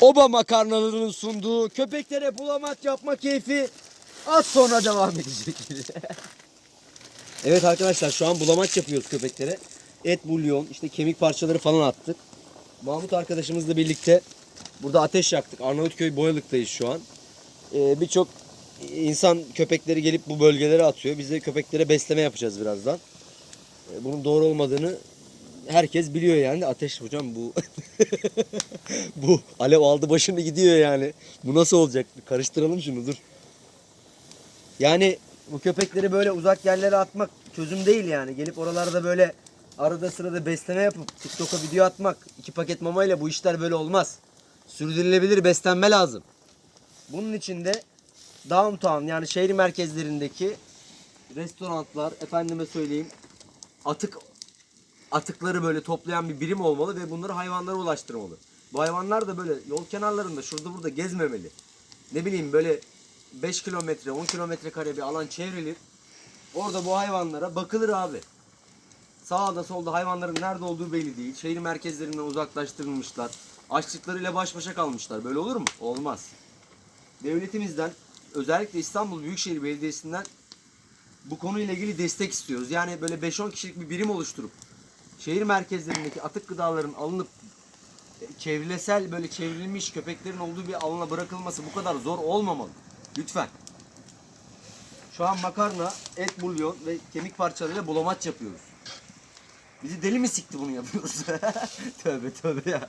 Oba makarnalarının sunduğu köpeklere bulamaç yapma keyfi az sonra devam edecek. evet arkadaşlar şu an bulamaç yapıyoruz köpeklere. Et bulyon, işte kemik parçaları falan attık. Mahmut arkadaşımızla birlikte burada ateş yaktık. Arnavutköy Boyalık'tayız şu an. Ee, Birçok insan köpekleri gelip bu bölgelere atıyor. Biz de köpeklere besleme yapacağız birazdan. Ee, Bunun doğru olmadığını herkes biliyor yani. Ateş hocam bu bu alev aldı başını gidiyor yani. Bu nasıl olacak? Karıştıralım şunu dur. Yani bu köpekleri böyle uzak yerlere atmak çözüm değil yani. Gelip oralarda böyle arada sırada besleme yapıp TikTok'a video atmak, iki paket mamayla bu işler böyle olmaz. Sürdürülebilir beslenme lazım. Bunun için de downtown yani şehir merkezlerindeki restoranlar, efendime söyleyeyim atık atıkları böyle toplayan bir birim olmalı ve bunları hayvanlara ulaştırmalı. Bu hayvanlar da böyle yol kenarlarında şurada burada gezmemeli. Ne bileyim böyle 5 kilometre 10 kilometre kare bir alan çevrilir. Orada bu hayvanlara bakılır abi. Sağda solda hayvanların nerede olduğu belli değil. Şehir merkezlerinden uzaklaştırılmışlar. Açlıklarıyla baş başa kalmışlar. Böyle olur mu? Olmaz. Devletimizden özellikle İstanbul Büyükşehir Belediyesi'nden bu konuyla ilgili destek istiyoruz. Yani böyle 5-10 kişilik bir birim oluşturup şehir merkezlerindeki atık gıdaların alınıp e, çevresel böyle çevrilmiş köpeklerin olduğu bir alana bırakılması bu kadar zor olmamalı. Lütfen. Şu an makarna, et bulyon ve kemik parçalarıyla bulamaç yapıyoruz. Bizi deli mi sikti bunu yapıyoruz? tövbe tövbe ya.